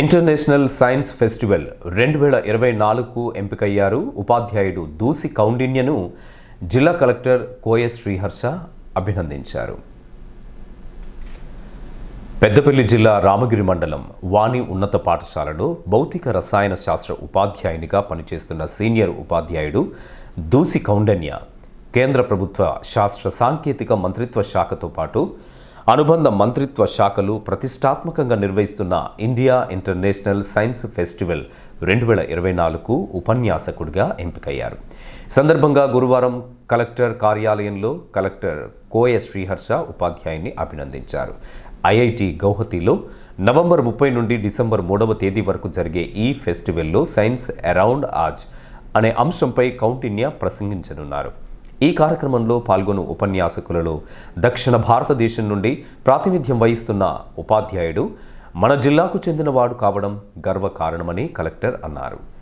International science festival రెండు వేల ఇరవై నాలుగుకు ఎంపికయ్యారు ఉపాధ్యాయుడు దూసి కౌండిన్యను జిల్లా కలెక్టర్ కోయ శ్రీహర్ష అభినందించారు. పెద్దపల్లి జిల్లా రామగిరి మండలం వాణి ఉన్నత పాఠశాలలో భౌతిక రసాయన శాస్త్ర ఉపాధ్యాయునిగా పనిచేస్తున్న సీనియర్ ఉపాధ్యాయుడు దూసి కౌండన్య కేంద్ర ప్రభుత్వ శాస్త్ర సాంకేతిక మంత్రిత్వ శాఖతో పాటు అనుబంధ మంత్రిత్వ శాఖలు ప్రతిష్టాత్మకంగా నిర్వహిస్తున్న ఇండియా ఇంటర్నేషనల్ సైన్స్ ఫెస్టివల్ రెండు వేల ఇరవై నాలుగు ఉపన్యాసకుడిగా ఎంపికయ్యారు. సందర్భంగా గురువారం కలెక్టర్ కార్యాలయంలో కలెక్టర్ కోయ శ్రీహర్ష ఉపాధ్యాయుని అభినందించారు. ఐఐటి గౌహతిలో నవంబర్ ముప్పై నుండి డిసెంబర్ మూడవ తేదీ వరకు జరిగే ఈ ఫెస్టివల్లో సైన్స్ అరౌండ్ ఆజ్ అనే అంశంపై కౌంటిన్య ప్రసంగించనున్నారు. ఈ కార్యక్రమంలో పాల్గొను ఉపన్యాసకులలో దక్షిణ భారతదేశం నుండి ప్రాతినిధ్యం వహిస్తున్న ఉపాధ్యాయుడు మన జిల్లాకు చెందినవాడు కావడం గర్వకారణమని కలెక్టర్ అన్నారు.